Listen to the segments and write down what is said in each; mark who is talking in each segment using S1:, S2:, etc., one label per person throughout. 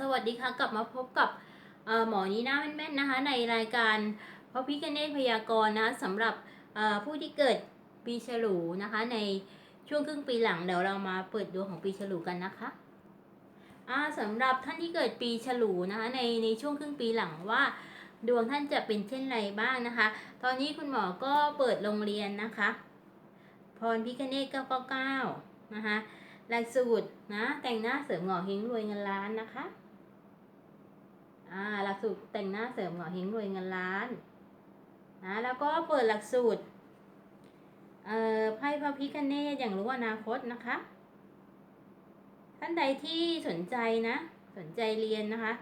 S1: สวัสดีค่ะ กลับมาพบกับหมอนีน่าแม่นๆนะคะ ในรายการพระพิคเนตพยากรณ์นะคะสำหรับผู้ที่เกิดปีฉลูนะคะ ในช่วงครึ่งปีหลังเดี๋ยวเรามาเปิดดวงของปีฉลูกันนะคะอ่าสำหรับท่านที่เกิดปีฉลูนะคะในในช่วงครึ่งปีหลังว่า ดวงท่านจะเป็นเช่นไรบ้างนะคะ ตอนนี้คุณหมอก็เปิดโรงเรียนนะคะ พรพิคเนต999นะคะหลักสูตรนะแต่งหน้าเสริมหงอเฮงรวยเงินล้านนะคะ อ่าหลักสูตรแต่งหน้าเสริมหงอเฮงรวยเงินล้านนะแล้วก็เปิดหลักสูตรเอ่อไพ่พระพิคเนตอย่างรู้อนาคตนะคะ ท่านใดที่สนใจนะ สนใจเรียนนะคะ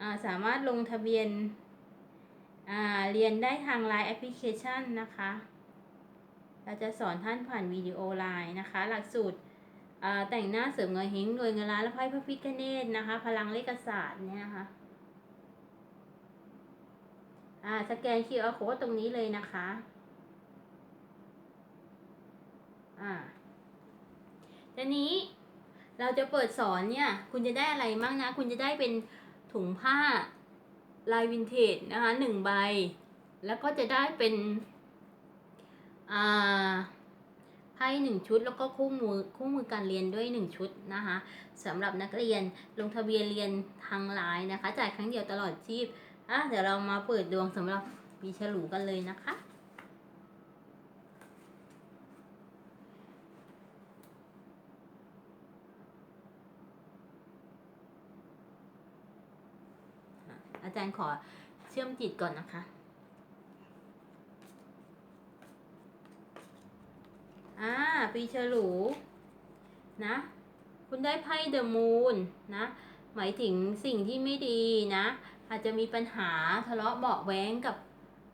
S1: อ่าสามารถลงทะเบียนอ่าเรียนได้ทาง Line แอปพลิเคชันนะคะ เราจะสอนท่านผ่านวิดีโอไลน์นะคะ หลักสูตรอ่าแต่งหน้าเสริมเงินเฮงรวยเงินล้านและไพ่พระพิฆเนศนะคะ พลังเลขศาสตร์เนี่ยนะคะ อ่าสแกน QR code ตรงนี้เลยนะคะ อ่าทีนี้เราจะเปิดสอนเนี่ย คุณจะได้อะไรมั่งนะ คุณจะได้เป็นถุงผ้าลายวินเทจนะคะหนึ่งใบ แล้วก็จะได้เป็น อ่าไพ่หนึ่งชุด แล้วก็คู่มือคู่มือการเรียนด้วยหนึ่งชุดนะคะสำหรับนักเรียนลงทะเบียนเรียนทางไลน์นะคะ จ่ายครั้งเดียวตลอดชีพ อะเดี๋ยวเรามาเปิดดวงสำหรับปีฉลูกันเลยนะคะ อาจารย์ขอเชื่อมจิตก่อนนะคะอ่าปีฉลูนะ คุณได้ไพ่เดอะมูนนะ หมายถึงสิ่งที่ไม่ดีนะ อาจจะมีปัญหาทะเลาะเบาะแว้งกับ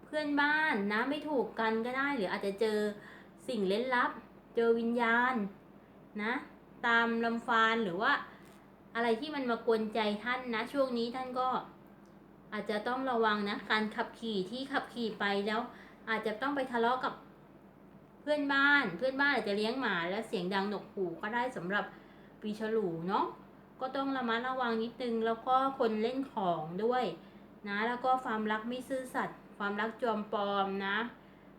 S1: เพื่อนบ้านนะไม่ถูกกันก็ได้ หรืออาจจะเจอสิ่งเล่นลับ เจอวิญญาณนะตามลำฟานหรือว่าอะไรที่มันมากวนใจท่านนะ ช่วงนี้ท่านก็อาจจะต้องระวังนะ การขับขี่ที่ขับขี่ไปแล้ว อาจจะต้องไปทะเลาะกับเพื่อนบ้าน เพื่อนบ้านอาจจะเลี้ยงหมา แล้วเสียงดังหนกหูก็ได้สำหรับปีฉลูเนาะ ก็ต้องระมัดระวังนิดนึง แล้วก็คนเล่นของด้วยนะ แล้วก็ความรักไม่ซื่อสัตย์ความรักจอมปลอมนะ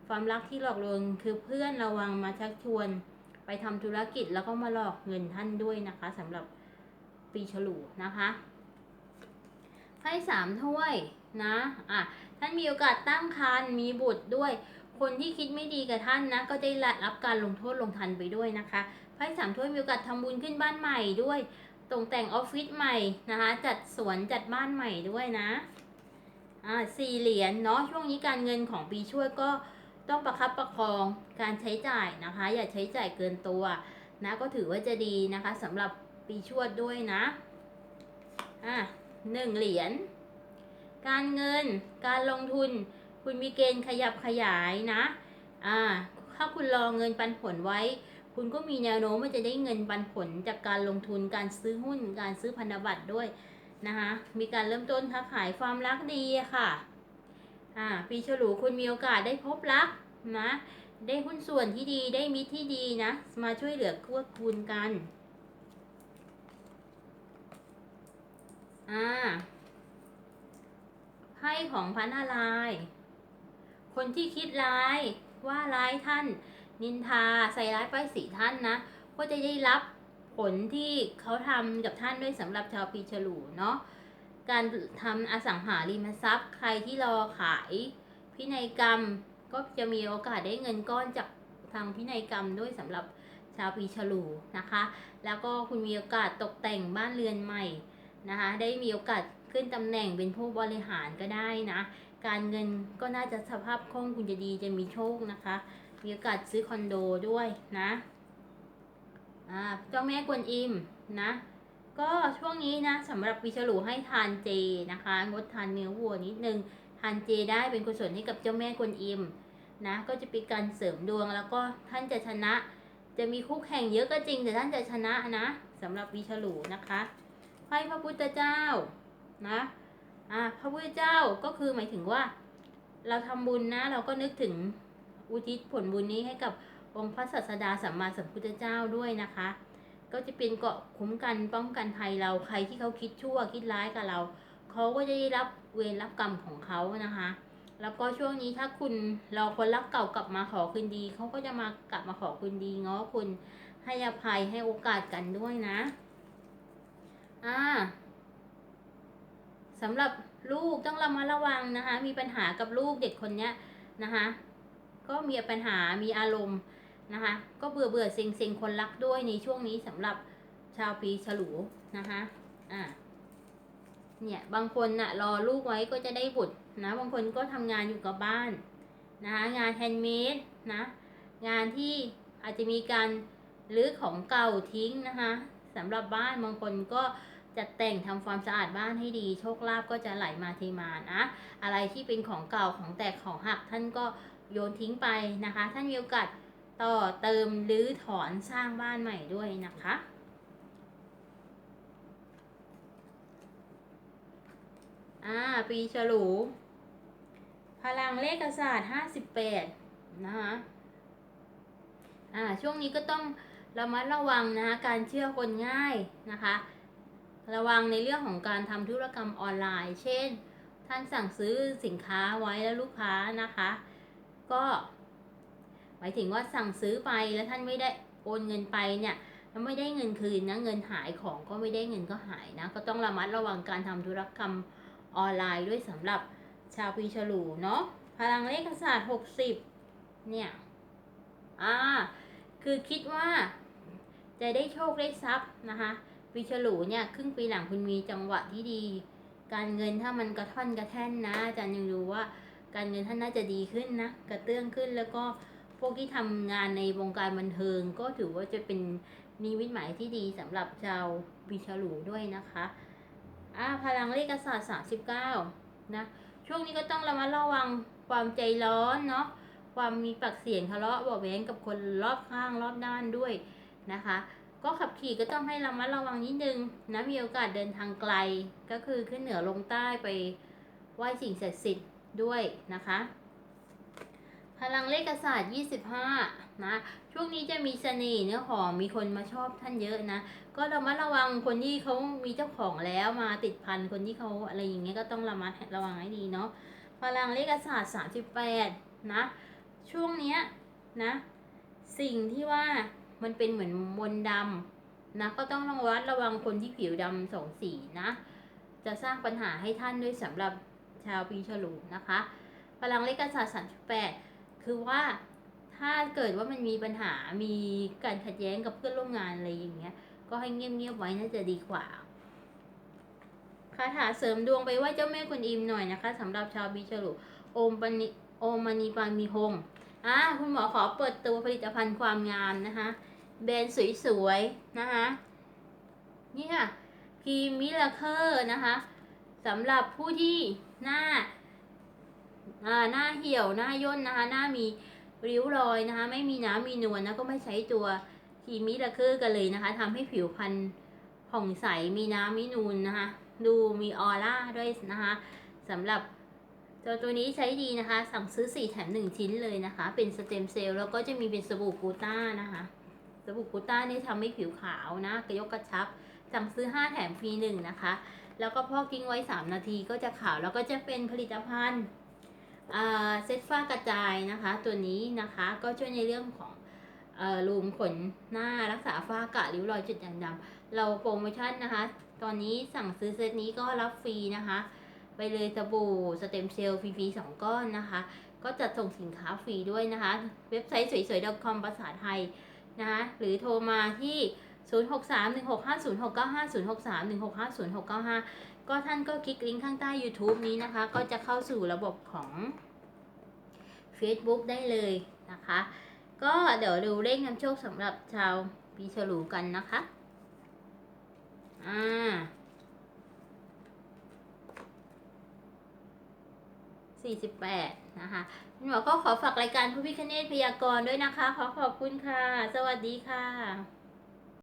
S1: ความรักที่หลอกลวงคือเพื่อนระวังมาชักชวน ไปทำธุรกิจแล้วก็มาหลอกเงินท่านด้วยนะคะสำหรับปีฉลูนะคะไพ่สามถ้วยนะ อะ ท่านมีโอกาสตั้งครรภ์มีบุตรด้วย คนที่คิดไม่ดีกับท่านนะ ก็ได้รับการลงโทษลงทันไปด้วยนะคะ ไพ่สามถ้วยมีโอกาสทำบุญขึ้นบ้านใหม่ด้วย ตกแต่งออฟฟิศใหม่นะคะ จัดสวนจัดบ้านใหม่ด้วยนะอ่าสี่เหรียญเนาะช่วงนี้การเงินของปีช่วยก็ต้องประคับประคองการใช้จ่ายนะคะ อย่าใช้จ่ายเกินตัวนะก็ถือว่าจะดีนะคะสำหรับปีชวดด้วยนะอะหนึ่งเหรียญการเงินการลงทุนคุณมีเกณฑ์ขยับขยายนะอ่าถ้าคุณรอเงินปันผลไว้ คุณก็มีแนวโน้มว่าจะได้เงินปันผลจากการลงทุนการซื้อหุ้น การซื้อพันธบัตรด้วยนะคะมีการเริ่มต้นค้าขายความรักดีค่ะอ่าปีฉลูคุณมีโอกาสได้พบรักนะได้หุ้นส่วนที่ดีได้มิตรที่ดีนะ มาช่วยเหลือกื้อกูลกันอ่าไพ่ของพันนารายณ์คนที่คิดร้ายว่าร้ายท่าน นินทาใส่ร้ายป้ายสีท่านนะ ก็จะได้รับผลที่เขาทำกับท่านด้วยสำหรับชาวปีฉลูเนาะการทำอสังหาริมทรัพย์ ใครที่รอขายพินัยกรรมก็จะมีโอกาสได้เงินก้อนจากทางพินัยกรรมด้วยสำหรับชาวปีฉลูนะคะ แล้วก็คุณมีโอกาสตกแต่งบ้านเรือนใหม่นะคะ ได้มีโอกาสขึ้นตำแหน่งเป็นผู้บริหารก็ได้นะ การเงินก็น่าจะสภาพคล่องคุณจะดีจะมีโชคนะคะ มีโอกาสซื้อคอนโดด้วยนะอ่าเจ้าแม่กวนอิมนะ ก็ช่วงนี้นะสำหรับปีฉลูให้ทานเจนะคะ งดทานเนื้อวัวนิดนึงทานเจได้เป็นกุศลให้กับเจ้าแม่กวนอิมนะก็จะเป็นการเสริมดวงแล้วก็ท่านจะชนะ จะมีคู่แข่งเยอะก็จริง แต่ท่านจะชนะนะสำหรับปีฉลูนะคะไพ่พระพุทธเจ้านะอ่าพระพุทธเจ้าก็คือหมายถึงว่า เราทำบุญนะ เราก็นึกถึง อุทิศผลบุญนี้ให้กับองค์พระศาสดาสัมมาสัมพุทธเจ้าด้วยนะคะ ก็จะเป็นเกาะคุ้มกันป้องกันภัยเราใครที่เขาคิดชั่วคิดร้ายกับเราเขาก็จะได้รับเวรรับกรรมของเขานะคะ แล้วก็ช่วงนี้ถ้าคุณรอคนรักเก่ากลับมาขอคืนดีเขาก็จะมากลับมาขอคืนดีง้อคุณให้อภัยให้โอกาสกันด้วยนะอ่าสำหรับลูกต้องระมัดระวังนะคะ มีปัญหากับลูกเด็กคนเนี้ยนะคะ ก็มีปัญหามีอารมณ์นะคะ ก็เบื่อเบื่อเซ็งเซ็งคนรักด้วยในช่วงนี้สำหรับชาวปีฉลูนะคะอ่าเนี่ยบางคนน่ะรอลูกไว้ก็จะได้บุตรนะ บางคนก็ทำงานอยู่กับบ้านนะคะงานแฮนด์เมดนะงานที่อาจจะมีการรื้อของเก่าทิ้งนะคะสำหรับบ้านบางคนก็จัดแต่งทำความสะอาดบ้านให้ดี โชคลาภก็จะไหลมาเทมานะ อะไรที่เป็นของเก่าของแตกของหักท่านก็ โยนทิ้งไปนะคะ ท่านมีโอกาสต่อเติมหรือถอนสร้างบ้านใหม่ด้วยนะคะอ่าปีฉลู พลังเลขศาสตร์ห้าสิบแปดนะคะอ่าช่วงนี้ก็ต้องระมัดระวังนะคะการเชื่อคนง่ายนะคะ ระวังในเรื่องของการทำธุรกรรมออนไลน์ เช่น ท่านสั่งซื้อสินค้าไว้แล้วลูกค้านะคะ ก็หมายถึงว่าสั่งซื้อไปแล้วท่านไม่ได้โอนเงินไปเนี่ยแล้วไม่ได้เงินคืนนะเงินหายของก็ไม่ได้เงินก็หายนะ ก็ต้องระมัดระวังการทำธุรกรรมออนไลน์ด้วยสำหรับชาวปีฉลูเนาะพลังเลขศาสตร์หกสิบเนี่ยอ่าคือคิดว่าจะได้โชคได้ทรัพย์นะคะปีฉลูเนี่ยครึ่งปีหลังคุณมีจังหวะที่ดี การเงินถ้ามันกระท่อนกระแท่นนะอาจารย์ยังรู้ว่า การเงินท่านน่าจะดีขึ้นนะกระเตื้องขึ้นแล้วก็พวกที่ทำงานในวงการบันเทิง ก็ถือว่าจะเป็นนิมิตหมายที่ดีสำหรับชาวปีฉลูด้วยนะคะอ่าพลังเลขศาสตร์สามสิบเก้านะช่วงนี้ก็ต้องระมัดระวังความใจร้อนเนาะความมีปากเสียงทะเลาะเบาะแว้งกับคนรอบข้างรอบด้านด้วยนะคะ ก็ขับขี่ก็ต้องให้ระมัดระวังนิดนึงนะมีโอกาสเดินทางไกลก็คือขึ้นเหนือลงใต้ไปไหว้สิ่งศักดิ์สิทธิ์ ด้วยนะคะ พลังเลขศาสตร์ 25 นะ ช่วงนี้จะมีเสน่ห์เนื้อหอมมีคนมาชอบท่านเยอะนะ ก็ระมัดระวังคนที่เขามีเจ้าของแล้วมาติดพันคนที่เขาอะไรอย่างเงี้ยก็ต้องระมัดระวังให้ดีเนาะ พลังเลขศาสตร์ 38 นะ ช่วงเนี้ยนะ สิ่งที่ว่ามันเป็นเหมือนมนดำนะ ก็ต้องระวัดระวังคนที่ผิวดำสองสีนะ จะสร้างปัญหาให้ท่านด้วยสำหรับ ชาวปีฉลูนะคะพลังเลขศาสตร์38คือว่าถ้าเกิดว่ามันมีปัญหา มีการขัดแย้งกับเพื่อนร่วมงานอะไรอย่างเงี้ย ก็ให้เงียบๆไว้น่าจะดีกว่า คาถาเสริมดวงไปว่าเจ้าแม่กุนอิมหน่อยนะคะสำหรับชาวปีฉลูโอมปณิโอมมณีปามีหงอ่าคุณหมอขอเปิดตัวผลิตภัณฑ์ความงามนะคะแบรนด์สวยๆนะคะนี่ค่ะครีมมิลเคอร์นะคะสำหรับผู้ที่ หน้าอ่าหน้าเหี่ยวหน้าย่นนะคะ หน้ามีริ้วรอยนะคะ ไม่มีน้ำมีนวลนะก็ไม่ใช้ตัวครีมมิลเคอร์กันเลยนะคะทำให้ผิวพรรณผ่องใสมีน้ำมีนูนนะคะ ดูมีออร่าด้วยนะคะสำหรับตัวตัวนี้ใช้ดีนะคะ สั่งซื้อ 4 แถม 1 ชิ้นเลยนะคะ เป็นสเต็มเซลล์แล้วก็จะมีเป็นสบู่กูต้านะคะ สบู่กูต้านี่ทำให้ผิวขาวนะ กระยกกระชับ สั่งซื้อ 5 แถมฟรีหนึ่งนะคะ แล้วก็พอกทิ้งไว้ 3 นาทีก็จะขาวแล้วก็จะเป็นผลิตภัณฑ์เซตฟ้ากระจายนะคะ ตัวนี้นะคะก็ช่วยในเรื่องของรูมขนหน้ารักษาฝ้ากระริ้วรอยจุดด่างดำเราโปรโมชั่นนะคะ ตอนนี้สั่งซื้อเซตนี้ก็รับฟรีนะคะ ไปเลยสบู่สเต็มเซลล์ฟรีๆสองก้อนนะคะ ก็จัดส่งสินค้าฟรีด้วยนะคะ เว็บไซต์สวยๆ .com ภาษาไทยนะคะหรือโทรมาที่ 0631650695 ก็ท่านก็คลิกลิงก์ข้างใต้ YouTube นี้นะคะ ก็จะเข้าสู่ระบบของ Facebook ได้เลยนะคะ ก็เดี๋ยวดูเลขนำโชคสำหรับชาวปีฉลูกันนะคะ อ่า48 นะคะคุณหมอก็ขอฝากรายการผู้พิคเนตพยากรณ์ด้วยนะคะ ขอขอบคุณค่ะ สวัสดีค่ะ